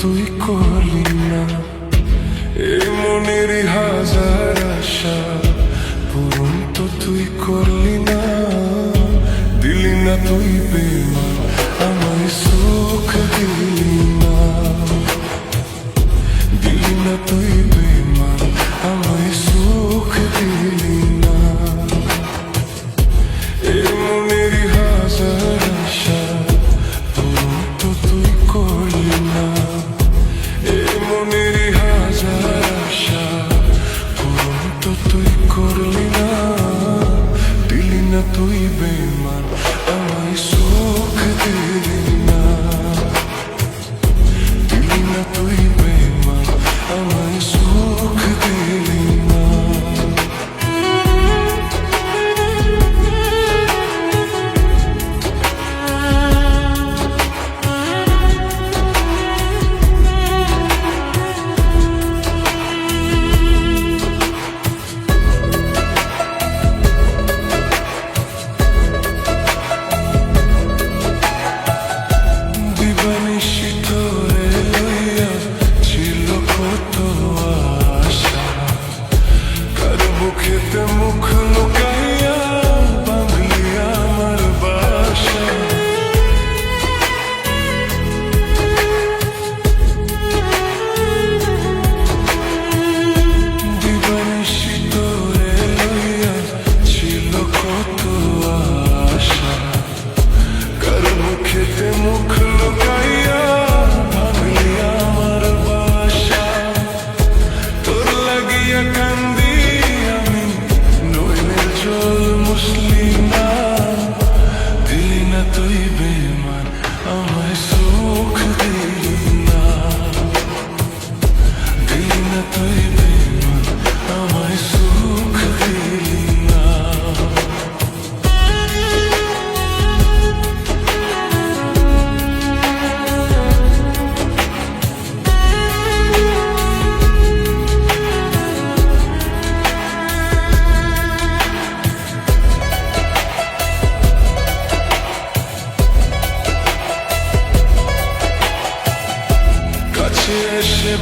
তুই করলি না। এই মনের হাজার আশা পূরণ তো তুই করলি না। দিলি না তুই বেমা e bem.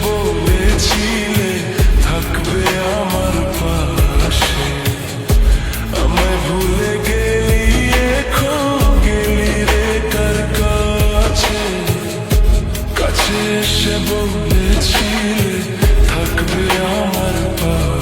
বলেছিলে, থাকবে আমার পাশে। আমায় ভুলে গেলি, এখন গেলি রে কার কাছে? কাছে এসে বলেছিলে, থাকবে আমার পাশে।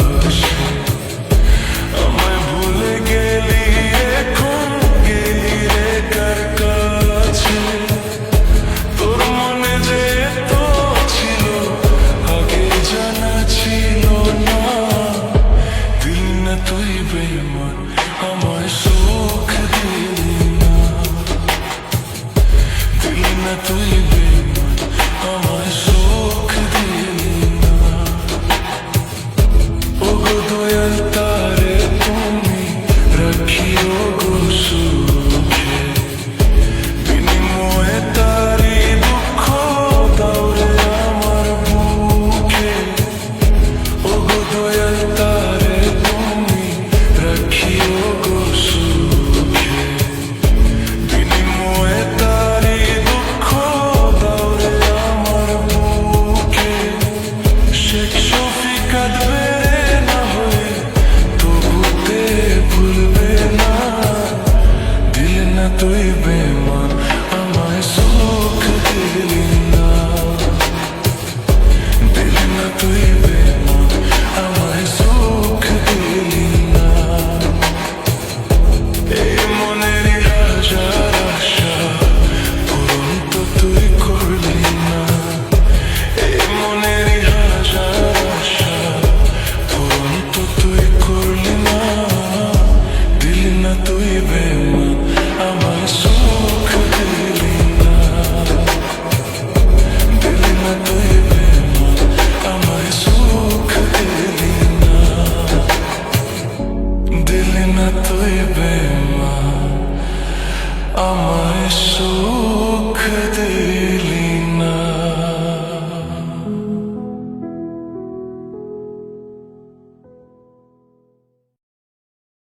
baby